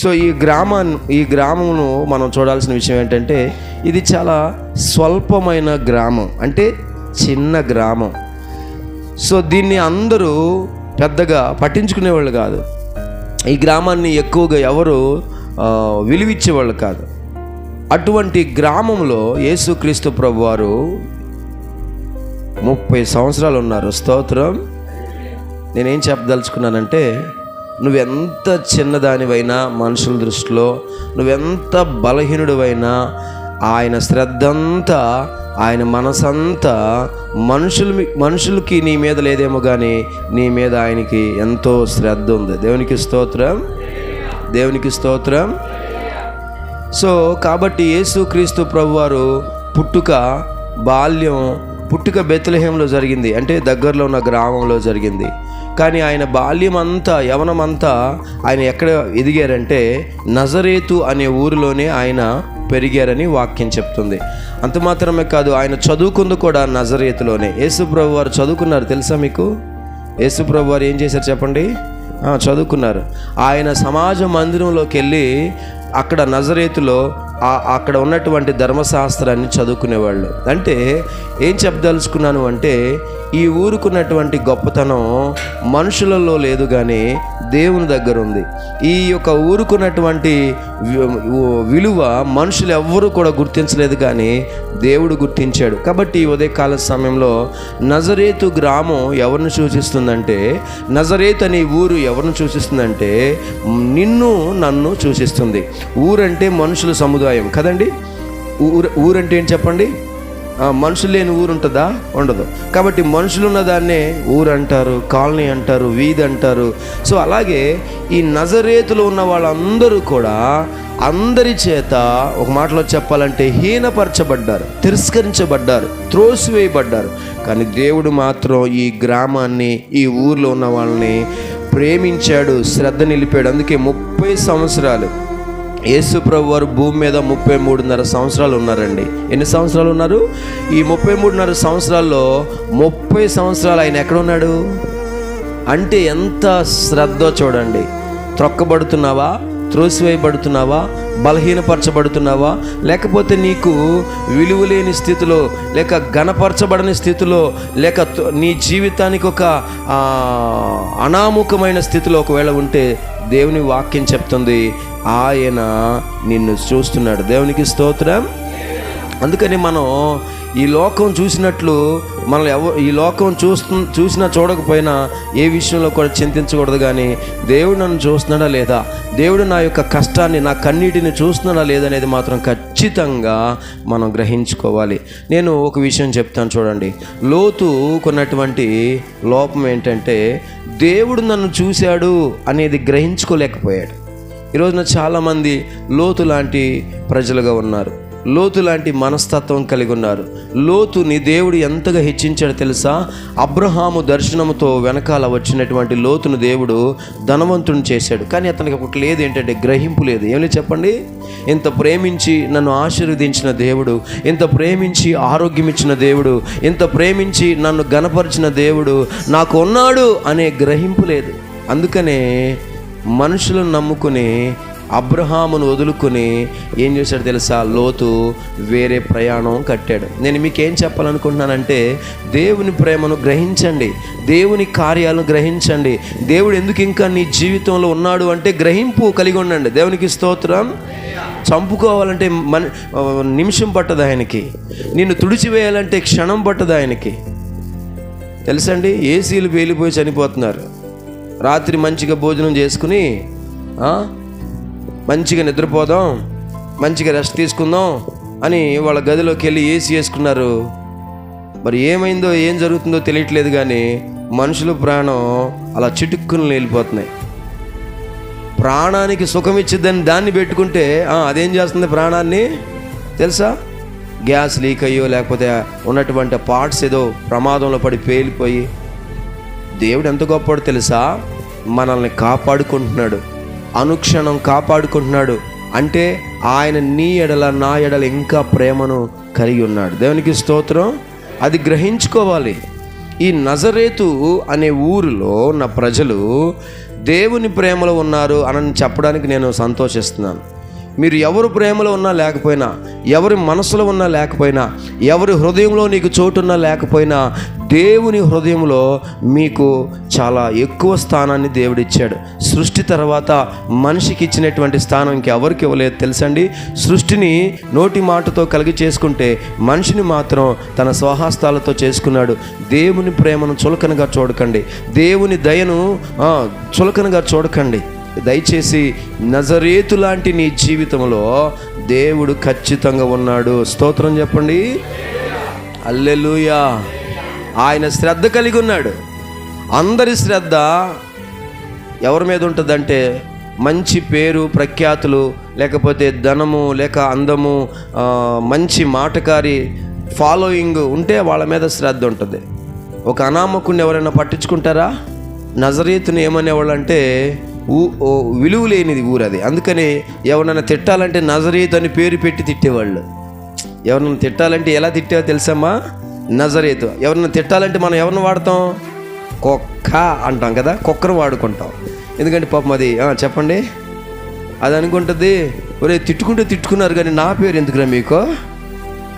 So ఈ గ్రామాన్ని ఈ గ్రామమును మనం చూడాల్సిన విషయం ఏంటంటే ఇది చాలా స్వల్పమైన గ్రామం అంటే చిన్న గ్రామం. సో దీన్ని అందరూ పెద్దగా పట్టించుకునేవాళ్ళు కాదు. ఈ గ్రామాన్ని ఎక్కువగా ఎవరు విలువిచ్చేవాళ్ళు కాదు. అటువంటి గ్రామంలో యేసుక్రీస్తు ప్రభు వారు ముప్పై సంవత్సరాలు ఉన్నారు. స్తోత్రం. నేనేం చెప్పదలుచుకున్నానంటే నువ్వెంత చిన్నదానివైనా మనుషుల దృష్టిలో నువ్వెంత బలహీనుడివైనా ఆయన శ్రద్ధ అంతా ఆయన మనసంతా మనుషులు మనుషులకి నీ మీద లేదేమో కానీ నీ మీద ఆయనకి ఎంతో శ్రద్ధ ఉంది. దేవునికి స్తోత్రం. దేవునికి స్తోత్రం. సో కాబట్టి యేసుక్రీస్తు ప్రభువారు పుట్టుక బాల్యం పుట్టుక బెత్లహేంలో జరిగింది. అంటే దగ్గరలో ఉన్న గ్రామంలో జరిగింది. కానీ ఆయన బాల్యం అంతా యవనమంతా ఆయన ఎక్కడ ఎదిగారంటే నజరేతు అనే ఊరిలోనే ఆయన పెరిగారని వాక్యం చెప్తుంది. అంత మాత్రమే కాదు ఆయన చదువుకుంది కూడా నజరేతులోనే. యేసుప్రభు వారు చదువుకున్నారు తెలుసా మీకు? యేసుప్రభు వారు ఏం చేశారు చెప్పండి? చదువుకున్నారు. ఆయన సమాజ మందిరంలోకి వెళ్ళి అక్కడ నజరేతులో అక్కడ ఉన్నటువంటి ధర్మశాస్త్రాన్ని చదువుకునేవాళ్ళు. అంటే ఏం చెప్పదలుచుకున్నాను అంటే ఈ ఊరుకున్నటువంటి గొప్పతనం మనుషులలో లేదు కానీ దేవుని దగ్గర ఉంది ఈ యొక్క ఊరుకున్నటువంటి విలువ మనుషులు ఎవ్వరూ కూడా గుర్తించలేదు కానీ దేవుడు గుర్తించాడు. కాబట్టి ఈ ఉదయకాల సమయంలో నజరేతు గ్రామం ఎవరిని సూచిస్తుందంటే నజరేతు అనే ఊరు ఎవరిని సూచిస్తుందంటే నిన్ను నన్ను సూచిస్తుంది. ఊరంటే మనుషుల సముదాయం కదండి? ఊరు ఊరంటే ఏంటి చెప్పండి? మనుషులు లేని ఊరు ఉంటుందా? ఉండదు. కాబట్టి మనుషులు ఉన్న దాన్నే ఊరు అంటారు కాలనీ అంటారు వీధి అంటారు. సో అలాగే ఈ నజరేతులో ఉన్న వాళ్ళందరూ కూడా అందరి చేత ఒక మాటలో చెప్పాలంటే హీనపరచబడ్డారు తిరస్కరించబడ్డారు త్రోసివేయబడ్డారు. కానీ దేవుడు మాత్రం ఈ గ్రామాన్ని ఈ ఊర్లో ఉన్న వాళ్ళని ప్రేమించాడు శ్రద్ధ నిలిపాడు. అందుకే ముప్పై సంవత్సరాలు యేసు ప్రభు వారు భూమి మీద ముప్పై మూడున్నర సంవత్సరాలు ఉన్నారండి. ఎన్ని సంవత్సరాలు ఉన్నారు? ఈ ముప్పై మూడున్నర సంవత్సరాల్లో ముప్పై సంవత్సరాలు ఆయన ఎక్కడ ఉన్నాడు అంటే ఎంత శ్రద్ధ చూడండి. త్రొక్కబడుతున్నావా? త్రోసివేయబడుతున్నావా? బలహీనపరచబడుతున్నావా? లేకపోతే నీకు విలువలేని స్థితిలో లేక ఘనపరచబడని స్థితిలో లేక నీ జీవితానికి ఒక అనాముఖమైన స్థితిలో ఒకవేళ ఉంటే దేవుని వాక్యం చెప్తుంది ఆయన నిన్ను చూస్తున్నాడు. దేవునికి స్తోత్రం. అందుకని మనం ఈ లోకం చూసినట్లు మనం ఎవ ఈ లోకం చూస్తు చూసినా చూడకపోయినా ఏ విషయంలో కూడా చింతించకూడదు కానీ దేవుడు నన్ను చూస్తున్నాడా లేదా? దేవుడు నా యొక్క కష్టాన్ని నా కన్నీటిని చూస్తున్నాడా లేదనేది మాత్రం ఖచ్చితంగా మనం గ్రహించుకోవాలి. నేను ఒక విషయం చెప్తాను చూడండి. లోతు కొన్నటువంటి లోపం ఏంటంటే దేవుడు నన్ను చూశాడు అనేది గ్రహించుకోలేకపోయాడు. ఈరోజున చాలామంది లోతు లాంటి ప్రజలుగా ఉన్నారు. లోతు లాంటి మనస్తత్వం కలిగి ఉన్నారు. లోతుని దేవుడు ఎంతగా హెచ్చించాడో తెలుసా? అబ్రహాము దర్శనముతో వెనకాల వచ్చినటువంటి లోతును దేవుడు ధనవంతుని చేశాడు. కానీ అతనికి ఒకటి లేదు ఏంటంటే గ్రహింపు లేదు. ఏమని చెప్పండి? ఇంత ప్రేమించి నన్ను ఆశీర్వదించిన దేవుడు ఇంత ప్రేమించి ఆరోగ్యం ఇచ్చిన దేవుడు ఇంత ప్రేమించి నన్ను గనపరిచిన దేవుడు నాకు ఉన్నాడు అనే గ్రహింపు లేదు. అందుకనే మనుషులను నమ్ముకుని అబ్రహామును వదులుకొని ఏం చేశాడు తెలుసా? లోతు వేరే ప్రయాణం కట్టాడు. నేను మీకేం చెప్పాలనుకుంటున్నానంటే దేవుని ప్రేమను గ్రహించండి. దేవుని కార్యాలను గ్రహించండి. దేవుడు ఎందుకు ఇంకా నీ జీవితంలో ఉన్నాడు అంటే గ్రహింపు కలిగి ఉండండి. దేవునికి స్తోత్రం. చంపుకోవాలంటే మన నిమిషం పట్టదు ఆయనకి. నిన్ను తుడిచివేయాలంటే క్షణం పట్టదు ఆయనకి. తెలుసండి? ఏసీలు పేలిపోయి చనిపోతున్నారు. రాత్రి మంచిగా భోజనం చేసుకుని మంచిగా నిద్రపోదాం మంచిగా రెస్ట్ తీసుకుందాం అని వాళ్ళ గదిలోకి వెళ్ళి ఏసీ వేసుకున్నారు. మరి ఏమైందో ఏం జరుగుతుందో తెలియట్లేదు కానీ మనుషుల ప్రాణం అలా చిటుక్కుని వెళ్ళిపోతున్నాయి ప్రాణానికి సుఖం ఇచ్చిద్దని దాన్ని పెట్టుకుంటే అదేం చేస్తుంది ప్రాణాన్ని? తెలుసా? గ్యాస్ లీక్ అయ్యో లేకపోతే ఉన్నటువంటి పార్ట్స్ ఏదో ప్రమాదంలో పడి పేలిపోయి దేవుడు ఎంత గొప్పవాడు తెలుసా? మనల్ని కాపాడుకుంటున్నాడు. అనుక్షణం కాపాడుకుంటున్నాడు. అంటే ఆయన నీ ఎడల నా ఎడల ఇంకా ప్రేమను కలిగి ఉన్నాడు. దేవునికి స్తోత్రం. అది గ్రహించుకోవాలి. ఈ నజరేతు అనే ఊరిలో ఉన్న ప్రజలు దేవుని ప్రేమలో ఉన్నారు అని చెప్పడానికి నేను సంతోషిస్తున్నాను. మీరు ఎవరు ప్రేమలో ఉన్నా లేకపోయినా ఎవరి మనసులో ఉన్నా లేకపోయినా ఎవరి హృదయంలో నీకు చోటున్నా లేకపోయినా దేవుని హృదయంలో మీకు చాలా ఎక్కువ స్థానాన్ని దేవుడిచ్చాడు. సృష్టి తర్వాత మనిషికి ఇచ్చినటువంటి స్థానం ఇంకెవరికి ఇవ్వలేదు తెలుసండి? సృష్టిని నోటి మాటతో కలిగి చేసుకుంటే మనిషిని మాత్రం తన స్వహస్తాలతో చేసుకున్నాడు. దేవుని ప్రేమను చులకనగా చూడకండి. దేవుని దయను చులకనగా చూడకండి. దయచేసి నజరేతు లాంటి నీ జీవితంలో దేవుడు ఖచ్చితంగా ఉన్నాడు. స్తోత్రం చెప్పండి. అల్లెలుయా ఆయన శ్రద్ధ కలిగి ఉన్నాడు. అందరి శ్రద్ధ ఎవరి మీద ఉంటుందంటే మంచి పేరు ప్రఖ్యాతులు లేకపోతే ధనము లేక అందము మంచి మాటకారి ఫాలోయింగ్ ఉంటే వాళ్ళ మీద శ్రద్ధ ఉంటుంది. ఒక అనామకుని ఎవరైనా పట్టించుకుంటారా? నజరీతుని ఏమనేవాళ్ళు అంటే ఊ ఓ విలువ లేనిది ఊరు అది అందుకని ఎవరైనా తిట్టాలంటే నజరీతు అని పేరు పెట్టి తిట్టేవాళ్ళు. ఎవరినైనా తిట్టాలంటే ఎలా తిట్టావో తెలుసమ్మా? నజరేతు. ఎవరిని తిట్టాలంటే మనం ఎవరిని వాడతాం? కుక్క అంటాం కదా కుక్కను వాడుకుంటాం. ఎందుకంటే పాపం అది చెప్పండి. అది అనుకుంటుంది ఒరే తిట్టుకుంటే తిట్టుకున్నారు కానీ నా పేరు ఎందుకురా మీకు?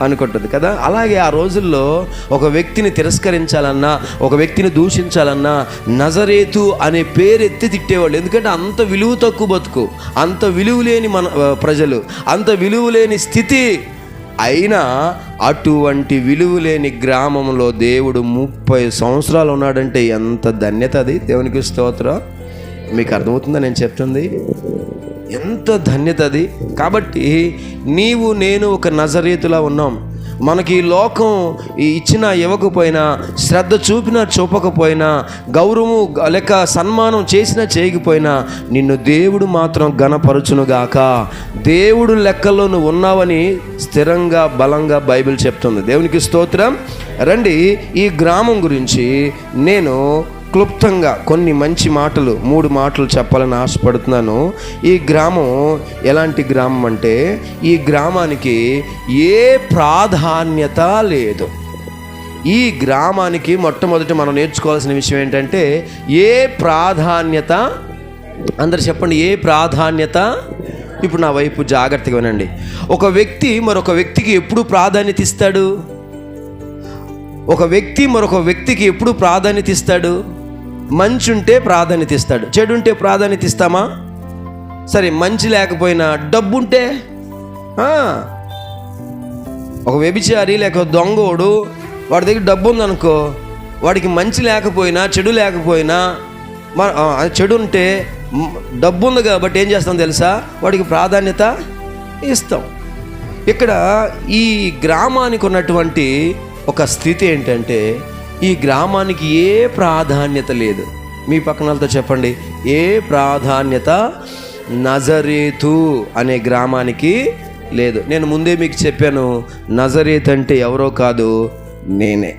అనుకుంటుంది కదా? అలాగే ఆ రోజుల్లో ఒక వ్యక్తిని తిరస్కరించాలన్నా ఒక వ్యక్తిని దూషించాలన్నా నజరేతు అనే పేరు ఎత్తి తిట్టేవాళ్ళు. ఎందుకంటే అంత విలువ తక్కువ బతుకు అంత విలువ లేని మన ప్రజలు అంత విలువ లేని స్థితి అయినా అటువంటి విలువ లేని గ్రామంలో దేవుడు ముప్పై సంవత్సరాలు ఉన్నాడంటే ఎంత ధన్యత అది? దేవునికి స్తోత్రం. మీకు అర్థమవుతుందా నేను చెప్తుంది? ఎంత ధన్యత అది. కాబట్టి నీవు నేను ఒక నజరీతులా ఉన్నాం. మనకి ఈ లోకం ఈ ఇచ్చినా ఇవ్వకపోయినా శ్రద్ధ చూపినా చూపకపోయినా గౌరవము లేక సన్మానం చేసినా చేయకపోయినా నిన్ను దేవుడు మాత్రం గణపరచునుగాక దేవుడు లెక్కల్లో నువ్వు ఉన్నావని స్థిరంగా బలంగా బైబిల్ చెప్తుంది. దేవునికి స్తోత్రం. రండి ఈ గ్రామం గురించి నేను క్లుప్తంగా కొన్ని మంచి మాటలు మూడు మాటలు చెప్పాలని ఆశపడుతున్నాను. ఈ గ్రామం ఎలాంటి గ్రామం అంటే ఈ గ్రామానికి ఏ ప్రాధాన్యత లేదు. ఈ గ్రామానికి మొట్టమొదటి మనం నేర్చుకోవాల్సిన విషయం ఏంటంటే ఏ ప్రాధాన్యత? అందరు చెప్పండి ఏ ప్రాధాన్యత? ఇప్పుడు నా వైపు జాగ్రత్తగా వినండి. ఒక వ్యక్తి మరొక వ్యక్తికి ఎప్పుడు ప్రాధాన్యత ఇస్తాడు? ఒక వ్యక్తి మరొక వ్యక్తికి ఎప్పుడు ప్రాధాన్యత ఇస్తాడు? మంచి ఉంటే ప్రాధాన్యత ఇస్తాడు. చెడు ఉంటే ప్రాధాన్యత ఇస్తామా? సరే మంచి లేకపోయినా డబ్బు ఉంటే ఒక వ్యభిచారి లేక దొంగోడు వాడి దగ్గర డబ్బు ఉందనుకో వాడికి మంచి లేకపోయినా చెడు లేకపోయినా మన చెడు ఉంటే డబ్బు ఉంది కాబట్టి ఏం చేస్తాం తెలుసా? వాడికి ప్రాధాన్యత ఇస్తాం. ఇక్కడ ఈ గ్రామానికి ఉన్నటువంటి ఒక స్థితి ఏంటంటే ఈ గ్రామానికి ఏ ప్రాధాన్యత లేదు. మీ పక్కన వాళ్ళతో చెప్పండి. ఏ ప్రాధాన్యత నజరేతు అనే గ్రామానికి లేదు. నేను ముందే మీకు చెప్పాను నజరేత్ అంటే ఎవరో కాదు నేనే.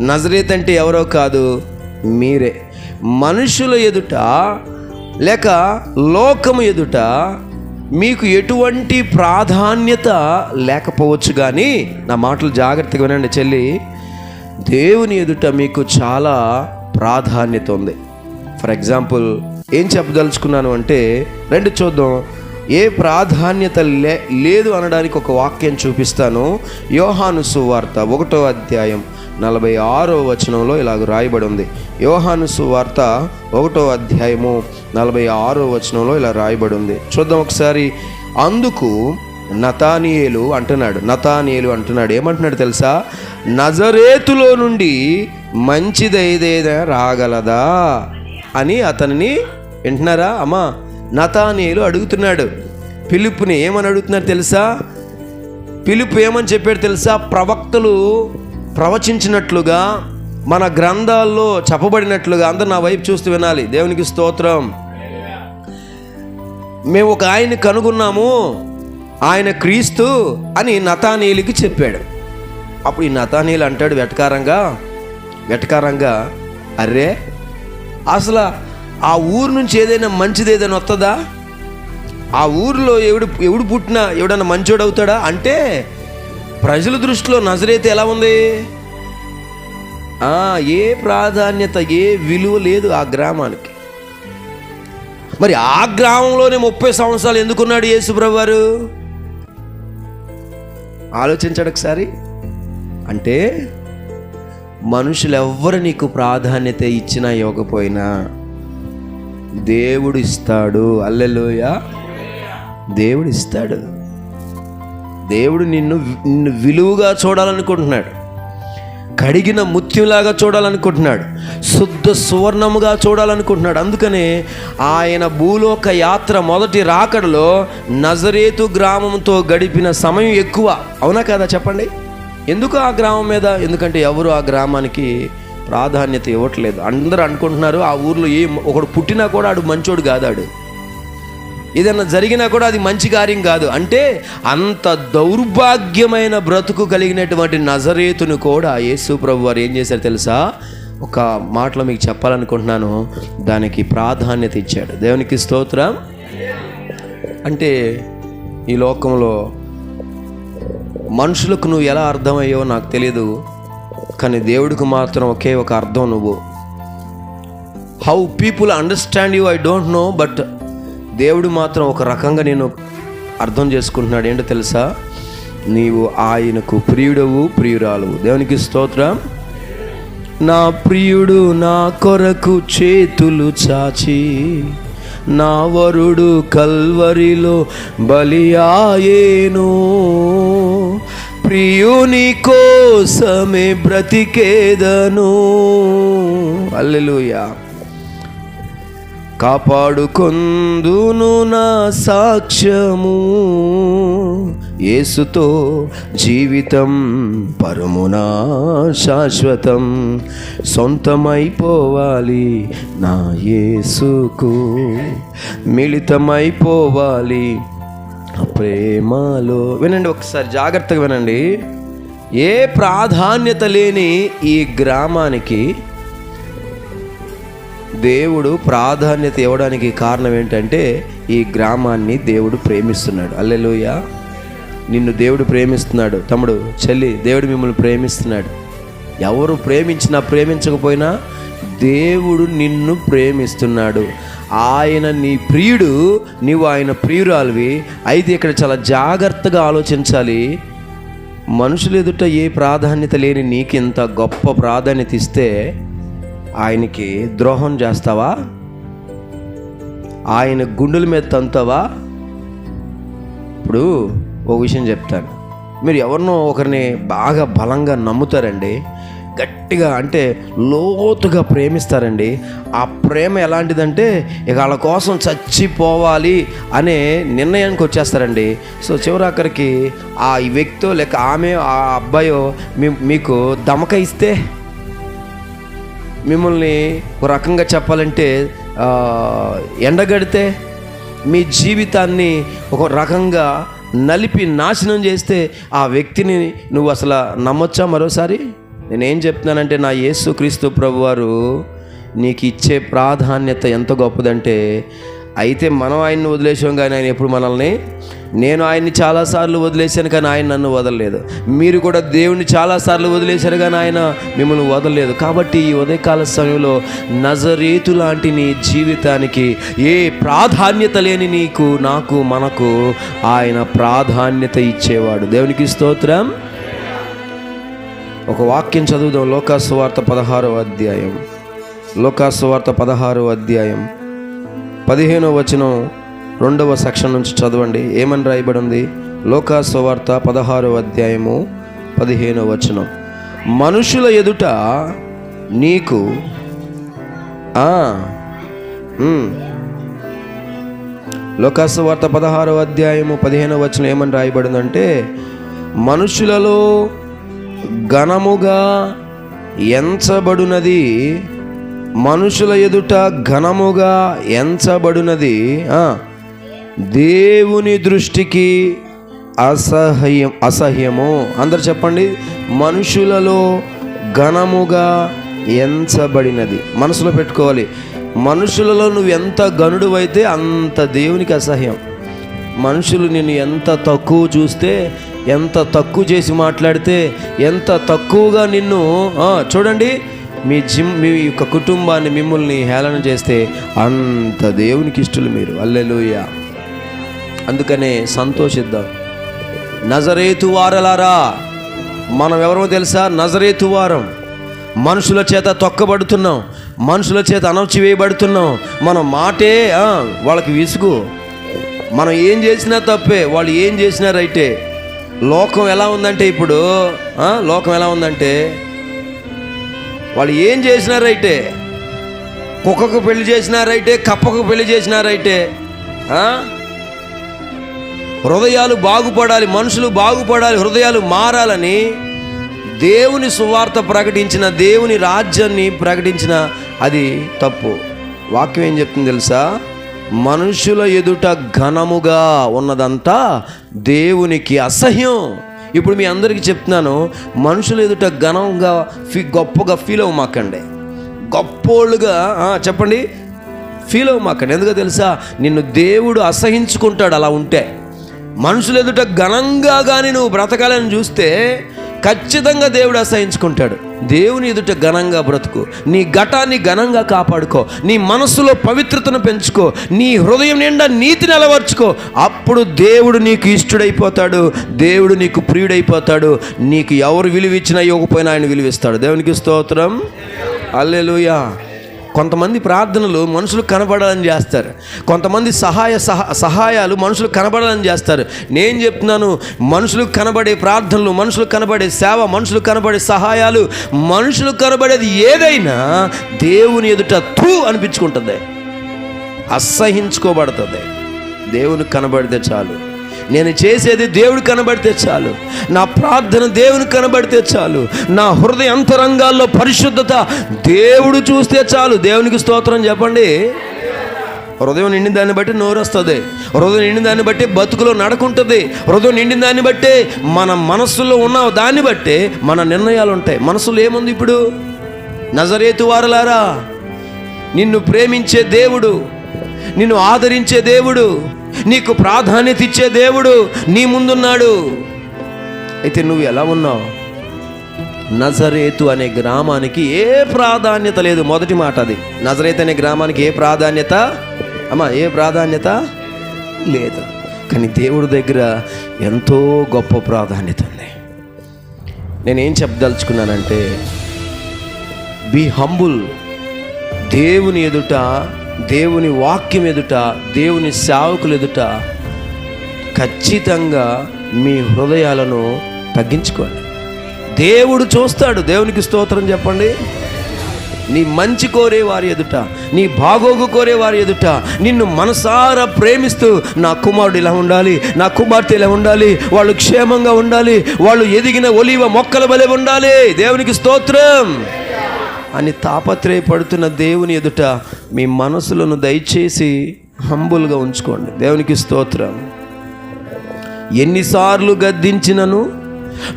నజరేత్ అంటే ఎవరో కాదు మీరే. మనుషుల ఎదుట లేక లోకము ఎదుట మీకు ఎటువంటి ప్రాధాన్యత లేకపోవచ్చు కానీ నా మాటలు జాగ్రత్తగా వినండి చెల్లి. దేవుని ఎదుట మీకు చాలా ప్రాధాన్యత ఉంది. ఫర్ ఎగ్జాంపుల్ ఏం చెప్పదలుచుకున్నాను అంటే రెండు చూద్దాం. ఏ ప్రాధాన్యత లే లేదు అనడానికి ఒక వాక్యం చూపిస్తాను. యోహాను సువార్త ఒకటో అధ్యాయం నలభై ఆరో వచనంలో ఇలాగ రాయబడి ఉంది. యోహాను సువార్త ఒకటో అధ్యాయము నలభై ఆరో వచనంలో ఇలా రాయబడి ఉంది. చూద్దాం ఒకసారి. అందుకు నతానియేలు అంటున్నాడు. నతానియేలు అంటున్నాడు. ఏమంటున్నాడు తెలుసా? నజరేతులో నుండి మంచిదైదేదా రాగలదా అని అతనిని వింటున్నారా? అమ్మా నతానియేలు అడుగుతున్నాడు. పిలుపుని ఏమని అడుగుతున్నాడు తెలుసా? పిలుపు ఏమని చెప్పాడు తెలుసా? ప్రవక్తలు ప్రవచించినట్లుగా మన గ్రంథాల్లో చెప్పబడినట్లుగా అందరు నా వైపు చూస్తూ వినాలి. దేవునికి స్తోత్రం. మేము ఒక ఆయన్ని కనుగొన్నాము. ఆయన క్రీస్తు అని నతానీయులకి చెప్పాడు. అప్పుడు ఈ నతానీయులు అంటాడు వెటకారంగా వెటకారంగా అరే అసలు ఆ ఊరు నుంచి ఏదైనా మంచిది ఏదైనా వస్తుందా ఆ ఊరిలో ఎవడు ఎవడు పుట్టినా ఎవడన్నా మంచోడు అవుతాడా? అంటే ప్రజల దృష్టిలో నజరైతే ఎలా ఉంది? ఏ ప్రాధాన్యత ఏ విలువ లేదు ఆ గ్రామానికి. మరి ఆ గ్రామంలోనే ముప్పై సంవత్సరాలు ఎందుకున్నాడు యేసుప్రభు వారు ఆలోచించడు ఒకసారి. అంటే మనుషులు ఎవ్వరు నీకు ప్రాధాన్యత ఇచ్చినా ఇవ్వకపోయినా దేవుడు ఇస్తాడు. అల్లెలోయ దేవుడు ఇస్తాడు. దేవుడు నిన్ను నిన్ను విలువగా చూడాలనుకుంటున్నాడు. కడిగిన ముత్యంలాగా చూడాలనుకుంటున్నాడు. శుద్ధ సువర్ణముగా చూడాలనుకుంటున్నాడు. అందుకనే ఆయన భూలోక యాత్ర మొదటి రాకడలో నజరేతు గ్రామంతో గడిపిన సమయం ఎక్కువ. అవునా కదా చెప్పండి? ఎందుకు ఆ గ్రామం మీద? ఎందుకంటే ఎవరు ఆ గ్రామానికి ప్రాధాన్యత ఇవ్వట్లేదు. అందరూ అనుకుంటున్నారు ఆ ఊర్లో ఏ ఒకడు పుట్టినా కూడా ఆడు మంచోడు కాదాడు. ఏదైనా జరిగినా కూడా అది మంచి కార్యం కాదు. అంటే అంత దౌర్భాగ్యమైన బ్రతుకు కలిగినటువంటి నజరేతును కూడా యేసు ప్రభు వారు ఏం చేశారు తెలుసా? ఒక మాటలో మీకు చెప్పాలనుకుంటున్నాను. దానికి ప్రాధాన్యత ఇచ్చాడు. దేవునికి స్తోత్రం. అంటే ఈ లోకంలో మనుషులకు నువ్వు ఎలా అర్థమయ్యో నాకు తెలియదు కానీ దేవుడికి మాత్రం ఒకే ఒక అర్థం నువ్వు. How people understand you I don't know but దేవుడు మాత్రం ఒక రకంగా నేను అర్థం చేసుకుంటున్నాడు. ఏంటో తెలుసా? నీవు ఆయనకు ప్రియుడవు ప్రియురాలువు. దేవునికి స్తోత్రం. నా ప్రియుడు నా కొరకు చేతులు చాచి నా వరుడు కల్వరిలో బలియాయేను. ప్రియుని కోసమే బ్రతికేదను. అల్లెలుయా కాపాడుకొందును నా సాక్ష్యము. యేసుతో జీవితం పరమునా శాశ్వతం. సొంతమైపోవాలి నా యేసుకు. మిళితమైపోవాలి ప్రేమలో. వినండి ఒకసారి జాగ్రత్తగా వినండి. ఏ ప్రాధాన్యత లేని ఈ గ్రామానికి దేవుడు ప్రాధాన్యత ఇవ్వడానికి కారణం ఏంటంటే ఈ గ్రామాన్ని దేవుడు ప్రేమిస్తున్నాడు. అల్లెలుయ నిన్ను దేవుడు ప్రేమిస్తున్నాడు. తమ్ముడు చెల్లి దేవుడు మిమ్మల్ని ప్రేమిస్తున్నాడు. ఎవరు ప్రేమించినా ప్రేమించకపోయినా దేవుడు నిన్ను ప్రేమిస్తున్నాడు. ఆయన నీ ప్రియుడు నీవు ఆయన ప్రియురాలివి. అయితే ఇక్కడ చాలా జాగ్రత్తగా ఆలోచించాలి. మనుషులు ఎదుట ఏ ప్రాధాన్యత లేని నీకు ఇంత గొప్ప ప్రాధాన్యత ఇస్తే ఆయనకి ద్రోహం చేస్తావా? ఆయన గుండెల మీద తంతావా? ఇప్పుడు ఒక విషయం చెప్తాను. మీరు ఎవరినో ఒకరిని బాగా బలంగా నమ్ముతారండి గట్టిగా అంటే లోతుగా ప్రేమిస్తారండి. ఆ ప్రేమ ఎలాంటిదంటే ఇక వాళ్ళ కోసం చచ్చిపోవాలి అనే నిర్ణయానికి వచ్చేస్తారండి. సో చివరాఖరికి ఆ వ్యక్తో లేక ఆమె ఆ అబ్బాయో మీ మీకు దమక ఇస్తే మిమ్మల్ని ఒక రకంగా చెప్పాలంటే ఎండగడితే మీ జీవితాన్ని ఒక రకంగా నలిపి నాశనం చేస్తే ఆ వ్యక్తిని నువ్వు అసలు నమ్మొచ్చా మరోసారి? నేనేం చెప్తున్నానంటే నా యేసు క్రీస్తు ప్రభువారు నీకు ఇచ్చే ప్రాధాన్యత ఎంత గొప్పదంటే అయితే మనం ఆయన్ని వదిలేసాం కానీ ఆయన ఎప్పుడు మనల్ని? నేను ఆయన్ని చాలాసార్లు వదిలేశాను కానీ ఆయన నన్ను వదలలేదు. మీరు కూడా దేవుణ్ణి చాలాసార్లు వదిలేశారు కానీ ఆయన మిమ్మల్ని వదలలేదు. కాబట్టి ఈ ఉదయకాల సమయంలో నజరేతు లాంటి నీ జీవితానికి ఏ ప్రాధాన్యత లేని నీకు నాకు మనకు ఆయన ప్రాధాన్యత ఇచ్చేవాడు. దేవునికి స్తోత్రం. ఒక వాక్యం చదువుదాం. లోకాసు వార్త అధ్యాయం. లోకాసు వార్త పదహారవ అధ్యాయం. పదిహేనవ వచనం రెండవ సెక్షన్ నుంచి చదవండి. ఏమని రాయబడి ఉంది లోకా వార్త పదహారవ అధ్యాయము పదిహేనవ వచనం. మనుషుల ఎదుట నీకు లోకాసు వార్త పదహారో అధ్యాయము పదిహేనవ వచనం ఏమని రాయబడిందంటే మనుషులలో ఘనముగా ఎంచబడునది మనుషుల ఎదుట ఘనముగా ఎంచబడినది దేవుని దృష్టికి అసహ్యం అసహ్యము. అందరు చెప్పండి. మనుషులలో ఘనముగా ఎంచబడినది. మనసులో పెట్టుకోవాలి. మనుషులలో నువ్వు ఎంత గనుడు అయితే అంత దేవునికి అసహ్యం. మనుషులు నిన్ను ఎంత తక్కువ చూస్తే ఎంత తక్కువ చేసి మాట్లాడితే ఎంత తక్కువగా నిన్ను చూడండి. మీ జిమ్ మీ యొక్క కుటుంబాన్ని మిమ్మల్ని హేళన చేస్తే అంత దేవునికి ఇష్టలు మీరు. అల్లెలుయ. అందుకనే సంతోషిద్దాం. నజరేతు వారలారా మనం ఎవరో తెలుసా? నజరేతు వారం. మనుషుల చేత తొక్కబడుతున్నాం. మనుషుల చేత అణచివేయబడుతున్నాం. మన మాటే వాళ్ళకి విసుగు. మనం ఏం చేసినా తప్పే వాళ్ళు ఏం చేసినా రైటే. లోకం ఎలా ఉందంటే ఇప్పుడు లోకం ఎలా ఉందంటే వాళ్ళు ఏం చేసినారైతే? కుక్కకు పెళ్ళి చేసినారైతే కప్పకు పెళ్ళి చేసినారైతే హృదయాలు బాగుపడాలి మనుషులు బాగుపడాలి హృదయాలు మారాలని దేవుని సువార్త ప్రకటించిన దేవుని రాజ్యాన్ని ప్రకటించిన అది తప్పు. వాక్యం ఏం చెప్తుంది తెలుసా? మనుషుల ఎదుట ఘనముగా ఉన్నదంతా దేవునికి అసహ్యం. ఇప్పుడు మీ అందరికీ చెప్తున్నాను మనుషుల ఎదుట ఘనంగా ఫీ గొప్పగా ఫీల్ అవ్వమాకండి. గొప్పోళ్ళుగా చెప్పండి. ఫీల్ అవ్వమాకండి. ఎందుకో తెలుసా? నిన్ను దేవుడు అసహించుకుంటాడు అలా ఉంటే. మనుషులు ఎదుట ఘనంగా కానీ నువ్వు బ్రతకాలని చూస్తే ఖచ్చితంగా దేవుడు అసహించుకుంటాడు. దేవుని ఎదుట ఘనంగా బ్రతుకు. నీ ఘటాన్ని ఘనంగా కాపాడుకో. నీ మనస్సులో పవిత్రతను పెంచుకో. నీ హృదయం నిండా నీతిని అలవర్చుకో అప్పుడు దేవుడు నీకు ఇష్టడైపోతాడు. దేవుడు నీకు ప్రియుడైపోతాడు. నీకు ఎవరు విలువ ఇచ్చినా ఇవ్వకపోయినా ఆయన విలువిస్తాడు. దేవునికి స్తోత్రం. అల్లెలుయా కొంతమంది ప్రార్థనలు మనుషులు కనబడాలని చేస్తారు. కొంతమంది సహాయ సహా సహాయాలు మనుషులు కనబడాలని చేస్తారు. నేను చెప్తున్నాను మనుషులు కనబడే ప్రార్థనలు మనుషులు కనబడే సేవ మనుషులు కనబడే సహాయాలు మనుషులు కనబడేది ఏదైనా దేవుని ఎదుట తూ అనిపించుకుంటుంది. అసహించుకోబడుతుంది. దేవుని కనబడితే చాలు. నేను చేసేది దేవుడు కనబడితే చాలు. నా ప్రార్థన దేవుని కనబడితే చాలు. నా హృదయ అంతరంగాల్లో పరిశుద్ధత దేవుడు చూస్తే చాలు. దేవునికి స్తోత్రం చెప్పండి. హృదయం నిండిన దాన్ని బట్టి నోరు వస్తుంది హృదయం నిండిన దాన్ని బట్టి బతుకులో నడకుంటుంది. హృదయం నిండిన దాన్ని బట్టి మన మనస్సులో ఉన్న దాన్ని బట్టి మన నిర్ణయాలు ఉంటాయి. మనసులో ఏముంది ఇప్పుడు? నజరేతు వారలారా నిన్ను ప్రేమించే దేవుడు నిన్ను ఆదరించే దేవుడు నీకు ప్రాధాన్యత ఇచ్చే దేవుడు నీ ముందున్నాడు. అయితే నువ్వు ఎలా ఉన్నావు? నజరేతు అనే గ్రామానికి ఏ ప్రాధాన్యత లేదు. మొదటి మాట అది. నజరేతు అనే గ్రామానికి ఏ ప్రాధాన్యత? అమ్మా ఏ ప్రాధాన్యత? లేదు. కానీ దేవుడి దగ్గర ఎంతో గొప్ప ప్రాధాన్యత ఉంది. నేనేం చెప్పదలుచుకున్నానంటే బీ హంబుల్ దేవుని ఎదుట దేవుని వాక్యం ఎదుట దేవుని సేవకులు ఎదుట ఖచ్చితంగా మీ హృదయాలను తగ్గించుకోండి. దేవుడు చూస్తాడు దేవునికి స్తోత్రం చెప్పండి. నీ మంచి కోరే వారి ఎదుట నీ బాగోగు కోరే వారి ఎదుట నిన్ను మనసారా ప్రేమిస్తూ నా కుమారుడు ఇలా ఉండాలి నా కుమార్తె ఇలా ఉండాలి వాళ్ళు క్షేమంగా ఉండాలి వాళ్ళు ఎదిగిన ఒలివ మొక్కల వలె ఉండాలి. దేవునికి స్తోత్రం. అని తాపత్రయపడుతున్న దేవుని ఎదుట మీ మనసులను దయచేసి హంబుల్గా ఉంచుకోండి. దేవునికి స్తోత్రం. ఎన్నిసార్లు గద్దించినను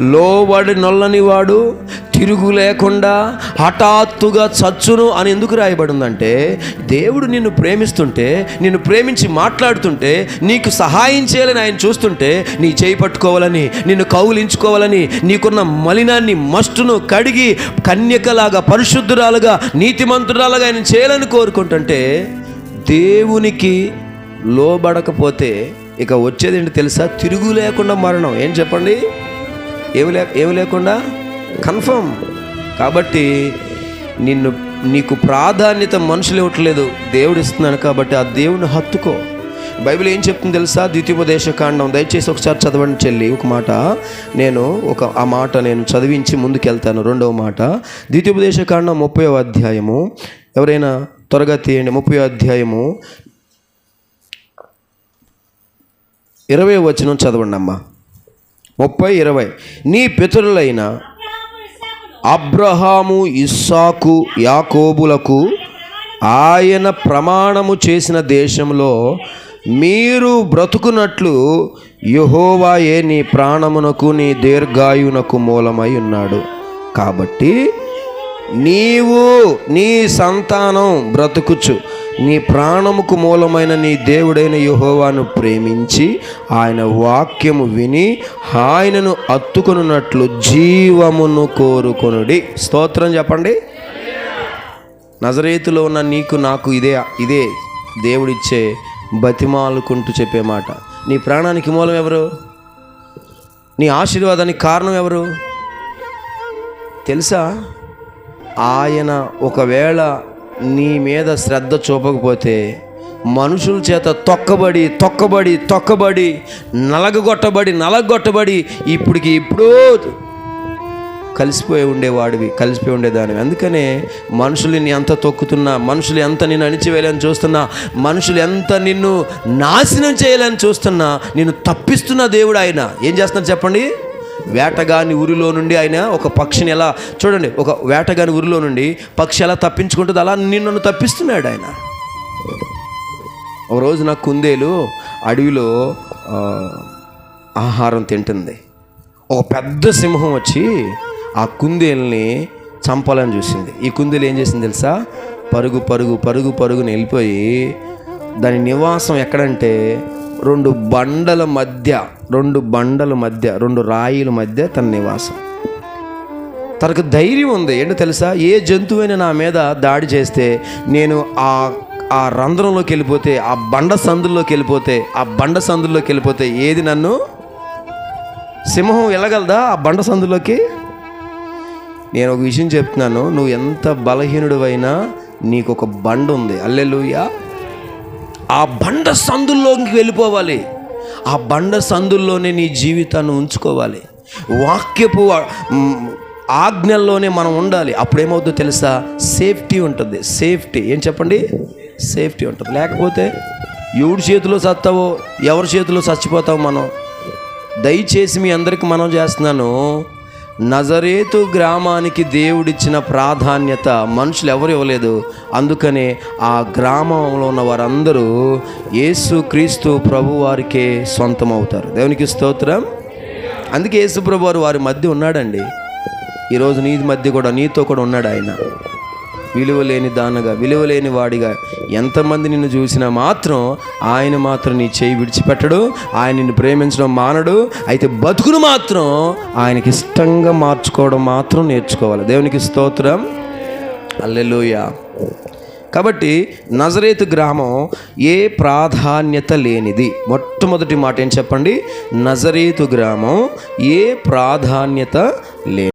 లోబడి నొల్లని వాడు తిరుగు లేకుండా హఠాత్తుగా చచ్చును అని ఎందుకు రాయబడిందంటే దేవుడు నిన్ను ప్రేమిస్తుంటే నిన్ను ప్రేమించి మాట్లాడుతుంటే నీకు సహాయం చేయాలని ఆయన చూస్తుంటే నీ చేయి పట్టుకోవాలని నిన్ను కౌలించుకోవాలని నీకున్న మలినాన్ని మస్టును కడిగి కన్యకలాగా పరిశుద్ధురాలుగా నీతిమంతురాలుగా ఆయన చేయాలని కోరుకుంటుంటే దేవునికి లోబడకపోతే ఇక వచ్చేది ఏంటి తెలుసా? తిరుగు లేకుండా మరణం. ఏం చెప్పండి? ఏమి లే ఏమి లేకుండా? కన్ఫర్మ్. కాబట్టి నిన్ను నీకు ప్రాధాన్యత మనుషులు ఇవ్వట్లేదు. దేవుడు ఇస్తున్నాను కాబట్టి ఆ దేవుని హత్తుకో. బైబిల్ ఏం చెప్తుంది తెలుసా? ద్వితీయోపదేశ కాండం దయచేసి ఒకసారి చదవండి చెల్లి. ఒక మాట. నేను ఒక ఆ మాట నేను చదివించి ముందుకెళ్తాను. రెండవ మాట. ద్వితీయోపదేశ కాండం ముప్పై అధ్యాయము. ఎవరైనా త్వరగా తీయండి. ముప్పై అధ్యాయము. ఇరవై వచనం చదవండి అమ్మా ముప్పై ఇరవై. నీ పితరులైన అబ్రహాము ఇస్సాకు యాకోబులకు ఆయన ప్రమాణము చేసిన దేశంలో మీరు బ్రతుకున్నట్లు యహోవాయే నీ ప్రాణమునకు నీ దీర్ఘాయునకు మూలమై ఉన్నాడు. కాబట్టి నీవు నీ సంతానం బ్రతుకుచు. నీ ప్రాణముకు మూలమైన నీ దేవుడైన యహోవాను ప్రేమించి ఆయన వాక్యము విని ఆయనను అత్తుకొనున్నట్లు జీవమును కోరుకొనుడి. స్తోత్రం చెప్పండి. నజరేతులో ఉన్న నీకు నాకు ఇదే ఇదే దేవుడిచ్చే బతిమాలుకుంటూ చెప్పే మాట. నీ ప్రాణానికి మూలం ఎవరు? నీ ఆశీర్వాదానికి కారణం ఎవరు? తెలుసా? ఆయన ఒకవేళ నీ మీద శ్రద్ధ చూపకపోతే మనుషుల చేత తొక్కబడి తొక్కబడి తొక్కబడి నలగగొట్టబడి నలగొట్టబడి ఇప్పటికి ఇప్పుడు కలిసిపోయి ఉండేవాడివి కలిసిపోయి ఉండేదానివి. అందుకనే మనుషులు నీ ఎంత తొక్కుతున్నా మనుషులు ఎంత నిన్ను అణిచివేయాలని చూస్తున్నా మనుషులు ఎంత నిన్ను నాశనం చేయాలని చూస్తున్నా నిన్ను తప్పిస్తున్న దేవుడు ఆయన. ఏం చేస్తున్నారు చెప్పండి? వేటగాని ఊరిలో నుండి ఆయన ఒక పక్షిని ఎలా చూడండి ఒక వేటగాని ఊరిలో నుండి పక్షి ఎలా తప్పించుకుంటుంది అలా నిన్ను తప్పిస్తున్నాడు ఆయన. ఒకరోజు నా కుందేలు అడవిలో ఆహారం తింటుంది. ఒక పెద్ద సింహం వచ్చి ఆ కుందేల్ని చంపాలని చూసింది. ఈ కుందేలు ఏం చేసింది తెలుసా? పరుగు పరుగు పరుగు పరుగుని వెళ్ళిపోయి దాని నివాసం ఎక్కడంటే రెండు బండల మధ్య రెండు బండల మధ్య రెండు రాయిల మధ్య తన నివాసం. తనకు ధైర్యం ఉంది. ఏంటో తెలుసా? ఏ జంతువైనా నా మీద దాడి చేస్తే నేను ఆ ఆ రంధ్రంలోకి వెళ్ళిపోతే ఆ బండ సందుల్లోకి వెళ్ళిపోతే ఆ బండ సందుల్లోకి వెళ్ళిపోతే ఏది నన్ను? సింహం వెళ్ళగలదా ఆ బండ సందులోకి నేను ఒక విషయం చెప్తున్నాను. నువ్వు ఎంత బలహీనుడివైనా నీకు ఒక బండ ఉంది. అల్లెలుయా. ఆ బండ సందుల్లోకి వెళ్ళిపోవాలి. ఆ బండ సందుల్లోనే నీ జీవితాన్ని ఉంచుకోవాలి. వాక్యపు ఆజ్ఞల్లోనే మనం ఉండాలి. అప్పుడేమవుతుందో తెలుసా? సేఫ్టీ ఉంటుంది. సేఫ్టీ. ఏం చెప్పండి? సేఫ్టీ ఉంటుంది. లేకపోతే ఎవడి చేతిలో చస్తావో ఎవరి చేతిలో చచ్చిపోతావు మనం? దయచేసి మీ అందరికి మనం చేస్తున్నాను. నజరేతు గ్రామానికి దేవుడిచ్చిన ప్రాధాన్యత మనుషులు ఎవరు ఇవ్వలేదు. అందుకనే ఆ గ్రామంలో ఉన్న వారందరూ యేసు క్రీస్తు ప్రభు వారికే సొంతం అవుతారు దేవునికి స్తోత్రం. అందుకే యేసు ప్రభు వారు వారి మధ్య ఉన్నాడండి. ఈరోజు నీ మధ్య కూడా నీతో కూడా ఉన్నాడు ఆయన. విలువలేని దానగా విలువలేని వాడిగా ఎంతమంది నిన్ను చూసినా మాత్రం ఆయన మాత్రం నీ చేయి విడిచిపెట్టడు ఆయన నిన్ను ప్రేమించడం మానడు. అయితే బతుకును మాత్రం ఆయనకి ఇష్టంగా మార్చుకోవడం మాత్రం నేర్చుకోవాలి. దేవునికి స్తోత్రం. అల్లెలుయ కాబట్టి నజరేతు గ్రామం ఏ ప్రాధాన్యత లేనిది. మొట్టమొదటి మాట ఏం చెప్పండి? నజరేతు గ్రామం ఏ ప్రాధాన్యత లేని